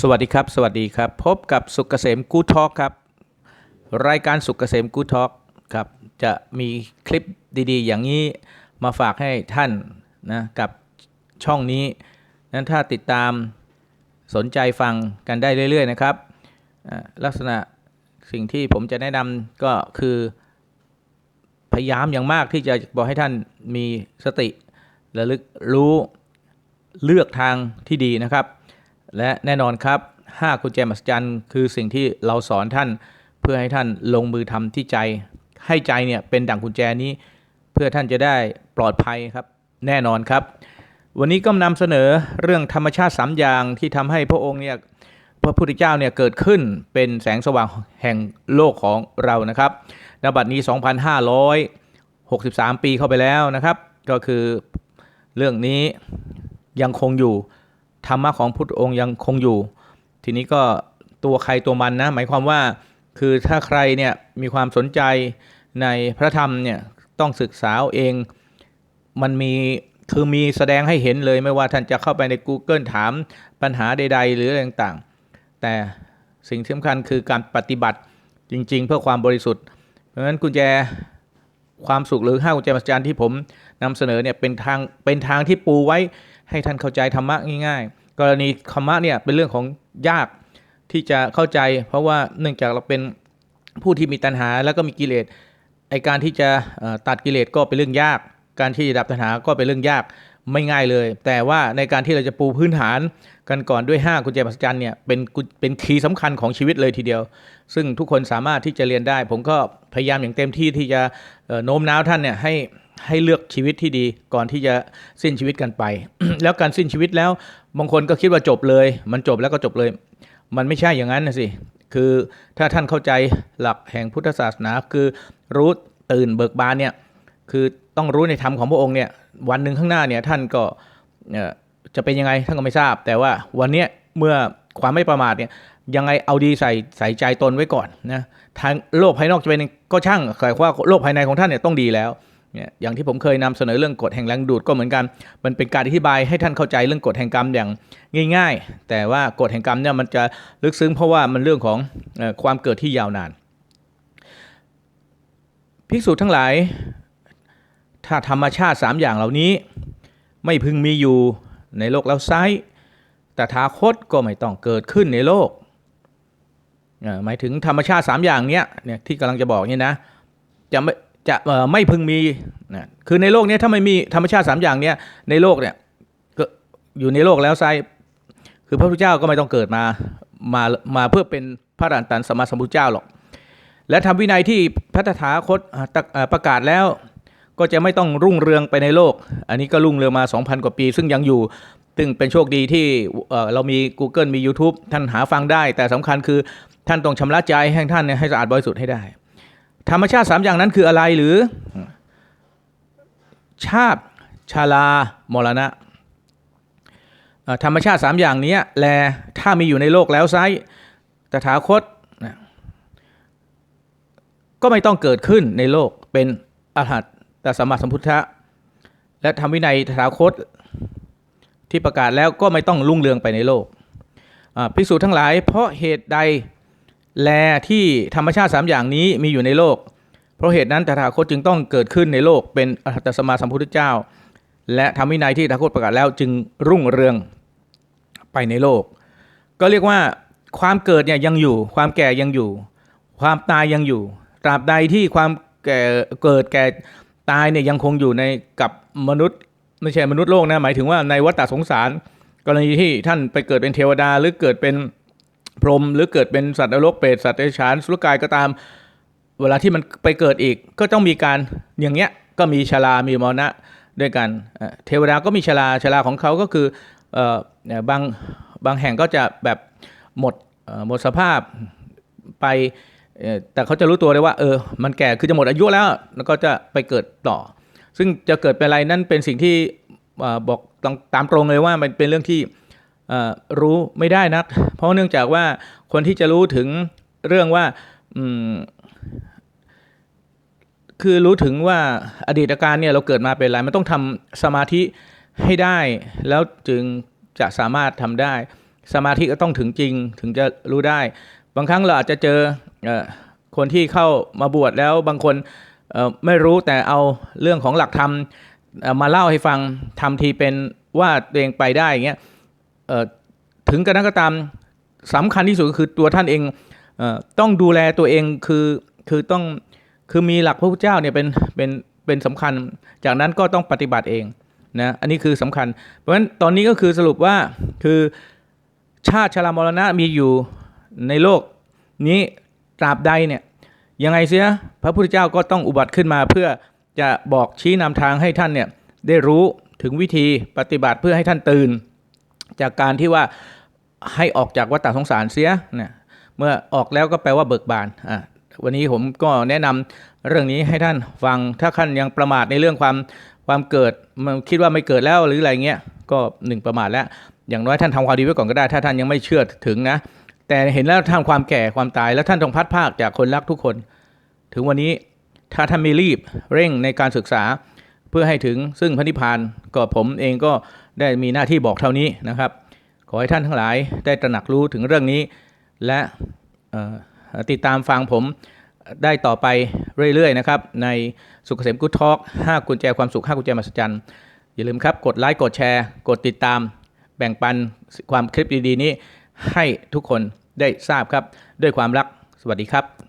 สวัสดีครับ สวัสดีครับ พบกับสุกเกษมกูทอกครับ รายการสุกเกษมกูทอกครับจะมีคลิปดีๆ อย่างนี้มาฝากให้ท่านนะกับช่องนี้นั้นถ้าติดตามสนใจฟังกันได้เรื่อยๆนะครับ ลักษณะสิ่งที่ผมจะแนะนำก็คือ พยายามอย่างมากที่จะบอกให้ท่านมีสติระลึกรู้เลือกทางที่ดีนะครับ และแน่นอนครับ 5 กุญแจมหัศจรรย์ คือสิ่งที่เราสอนท่านเพื่อให้ท่านลงมือทำที่ใจ ให้ใจเนี่ยเป็นดั่งกุญแจนี้ เพื่อท่านจะได้ปลอดภัยครับแน่นอนครับ วันนี้ก็นำเสนอเรื่องธรรมชาติ 3 อย่างที่ทำให้พระองค์เนี่ยพระพุทธเจ้าเนี่ยเกิดขึ้นเป็นแสงสว่างแห่งโลกของเรานะครับณบัดนี้ 2,563 ปีเข้าไปแล้วนะครับ ก็คือเรื่องนี้ยังคงอยู่ ธรรมะของพุทธองค์ยังคงอยู่ ทีนี้ก็ตัวใครตัวมันนะ หมายความว่าคือถ้าใครเนี่ยมีความสนใจในพระธรรมเนี่ยต้องศึกษาเอง มันมีคือมีแสดงให้เห็นเลยไม่ว่าท่านจะเข้าไปใน Google ถามปัญหาใด ๆ หรืออะไรต่างๆ แต่สิ่งสำคัญคือการปฏิบัติจริง ๆ เพื่อความบริสุทธิ์ เพราะฉะนั้นกุญแจ ความสุขหรือห้ากุญแจมหัศจรรย์ที่ผมนำเสนอเนี่ยเป็นทางเป็นทางที่ปูไว้ให้ท่านเข้าใจธรรมะง่าย ๆ กรณีธรรมะเนี่ยเป็นเรื่องของยากที่จะเข้าใจ เพราะว่าเนื่องจากเราเป็นผู้ที่มีตัณหาแล้วก็มีกิเลสไอการที่จะตัดกิเลสก็เป็นเรื่องยาก การที่จะดับตัณหาก็เป็นเรื่องยาก ไม่ง่ายเลย แต่ว่าในการที่เราจะปูพื้นฐานกันก่อนด้วย 5 กุญแจมหัศจรรย์เนี่ยเป็นเป็นคีย์สำคัญของชีวิตเลยทีเดียว ซึ่งทุกคนสามารถที่จะเรียนได้ ผมก็พยายามอย่างเต็มที่ที่จะโน้มน้าวท่านเนี่ยให้ให้เลือกชีวิตที่ดีก่อนที่จะสิ้นชีวิตกันไป แล้วการสิ้นชีวิตแล้วบางคนก็คิดว่าจบเลย มันจบแล้วก็จบเลย มันไม่ใช่อย่างนั้นนะสิคือถ้าท่านเข้าใจหลักแห่งพุทธศาสนาคือรู้ตื่นเบิกบานเนี่ย คือต้องรู้ในธรรมของพระองค์เนี่ยวันหนึ่งข้างหน้าเนี่ยท่านก็จะเป็นยังไงท่านก็ไม่ทราบ แต่ว่าวันนี้เมื่อความไม่ประมาทเนี่ยยังไงเอาดีใส่ใส่ใจตนไว้ก่อนนะทางโลกภายนอกจะเป็นก็ช่างแต่ว่าโลกภายในของท่านเนี่ยต้องดีแล้วเนี่ยอย่างที่ผมเคยนำเสนอเรื่องกฎแห่งแรงดูดก็เหมือนกัน มันเป็นการอธิบายให้ท่านเข้าใจเรื่องกฎแห่งกรรมอย่างง่าย ๆ แต่ว่ากฎแห่งกรรมเนี่ยมันจะลึกซึ้งเพราะว่ามันเรื่องของความเกิดที่ยาวนาน ภิกษุทั้งหลาย ถ้าธรรมชาติ 3 อย่างเหล่านี้ ไม่พึงมีอยู่ในโลกแล้วไซแต่ถาคตก็ไม่ต้องเกิดขึ้นในโลก หมายถึงธรรมชาติ 3 อย่างเนี้ยเนี่ยที่กำลังจะบอกนี่นะจะไม่จะไม่พึงมีนะคือในโลกนี้ถ้าไม่มีธรรมชาติ 3 อย่างเนี้ยในโลกเนี่ยก็อยู่ในโลกแล้วไซคือพระพุทธเจ้าก็ไม่ต้องเกิดมามามาเพื่อเป็นพระอรหันตสัมมาสัมพุทธเจ้าหรอก และทำวินัยที่พระตถาคตประกาศแล้ว ก็จะไม่ต้องรุ่งเรืองไปในโลก อันนี้ก็รุ่งเรืองมา 2,000 กว่าปี ซึ่งยังอยู่ ซึ่งเป็นโชคดีที่เอ่อเรามี Google มี YouTube ท่านหาฟังได้ แต่สำคัญคือท่านต้องชำระใจให้ท่านเนี่ยให้สะอาดบริสุทธิ์ให้ได้ ธรรมชาติ 3 อย่างนั้นคืออะไรหรือ ชาติชาลามรณะเอ่อธรรมชาติ 3 อย่างนี้แลถ้ามีอยู่ในโลกแล้วไซตถาคตนะก็ไม่ต้องเกิดขึ้นในโลกเป็นอรหัต ตสัมมาสัมพุทธะและทำวินัยถาคตที่ประกาศแล้วก็ไม่ต้องรุ่งเรืองไปในโลกภิกษุทั้งหลาย เพราะเหตุใดแลที่ธรรมชาติสามอย่างนี้มีอยู่ในโลก เพราะเหตุนั้นตถาคตจึงต้องเกิดขึ้นในโลกเป็นอรหัตสมมาสัมพุทธเจ้า และทำวินัยที่ตถาคตประกาศแล้วจึงรุ่งเรืองไปในโลก ก็เรียกว่าความเกิดเนี่ยยังอยู่ ความแก่ยังอยู่ ความตายยังอยู่ ตราบใดที่ความแก่เกิดแก่ ตายเนี่ยยังคงอยู่ในกับมนุษย์ไม่ใช่มนุษย์โลกนะหมายถึงว่าในวัฏสงสาร กรณีที่ท่านไปเกิดเป็นเทวดาหรือเกิดเป็นพรหมหรือเกิดเป็นสัตว์นรกเปรตสัตว์เดรัจฉานสุรกายก็ตาม เวลาที่มันไปเกิดอีก ก็ต้องมีการอย่างเงี้ยก็มีชาลามีมรณะด้วยกัน เทวดาก็มีชาลาชาลาของเขาก็คืออบางบางแห่งก็จะแบบหมดหมดสภาพไป แต่เขาจะรู้ตัวเลยว่าเออ มันแก่คือจะหมดอายุแล้ว แล้วก็จะไปเกิดต่อ ซึ่งจะเกิดเป็นอะไรนั่นเป็นสิ่งที่บอกตรงตามตรงเลยว่ามันเป็นเรื่องที่รู้ไม่ได้นัก เพราะเนื่องจากว่าคนที่จะรู้ถึงเรื่องว่าคือรู้ถึงว่าอดีตการเนี่ยเราเกิดมาเป็นอะไร มันต้องทำสมาธิให้ได้ แล้วจึงจะสามารถทำได้ สมาธิก็ต้องถึงจริงถึงจะรู้ได้ บางครั้งเราอาจจะเจอคนที่เข้ามาบวชแล้วบางคนไม่รู้แต่เอาเรื่องของหลักธรรมมาเล่าให้ฟังทำทีเป็นว่าตัวเองไปได้อย่างเงี้ยถึงกระนั้นก็ตามสำคัญที่สุดก็คือตัวท่านเองต้องดูแลตัวเองคือคือต้องคือมีหลักพระพุทธเจ้าเนี่ยเป็นเป็นเป็นสำคัญ จากนั้นก็ต้องปฏิบัติเองนะอันนี้คือสำคัญ เพราะฉะนั้นตอนนี้ก็คือสรุปว่าคือชาติชรามรณะมีอยู่ ในโลกนี้ตราบใดเนี่ยยังไงเสียพระพุทธเจ้าก็ต้องอุบัติขึ้นมา เพื่อจะบอกชี้นำทางให้ท่านเนี่ยได้รู้ถึงวิธีปฏิบัติเพื่อให้ท่านตื่น จากการที่ว่าให้ออกจากวัฏสงสารเสียเนี่ยเมื่อออกแล้วก็แปลว่าเบิกบานอะวันนี้ผมก็แนะนำเรื่องนี้ให้ท่านฟังถ้าท่านยังประมาทในเรื่องความความเกิดมันคิดว่าไม่เกิดแล้วหรืออะไรเงี้ยก็หนึ่งประมาทแล้ว อย่างน้อยท่านทำความดีไว้ก่อนก็ได้ ถ้าท่านยังไม่เชื่อถึงนะ แต่เห็นแล้วท่านความแก่ความตาย แล้วท่านต้องพัดภาคจากคนรักทุกคน ถึงวันนี้ถ้าท่านไม่รีบเร่งในการศึกษาเพื่อให้ถึงซึ่งพระนิพพานก็ผมเองก็ได้มีหน้าที่บอกเท่านี้นะครับ ขอให้ท่านทั้งหลายได้ตระหนักรู้ถึงเรื่องนี้ และติดตามฟังผมได้ต่อไปเรื่อยๆนะครับ ในสุขเกษมกุ๊ดทอก5กุญแจความสุข 5 กุญแจมหัศจรรย์ อย่าลืมครับ กดไลค์ กดแชร์ กดติดตาม แบ่งปันความคลิปดีๆนี้ ให้ทุกคนได้ทราบครับ ด้วยความรักสวัสดีครับ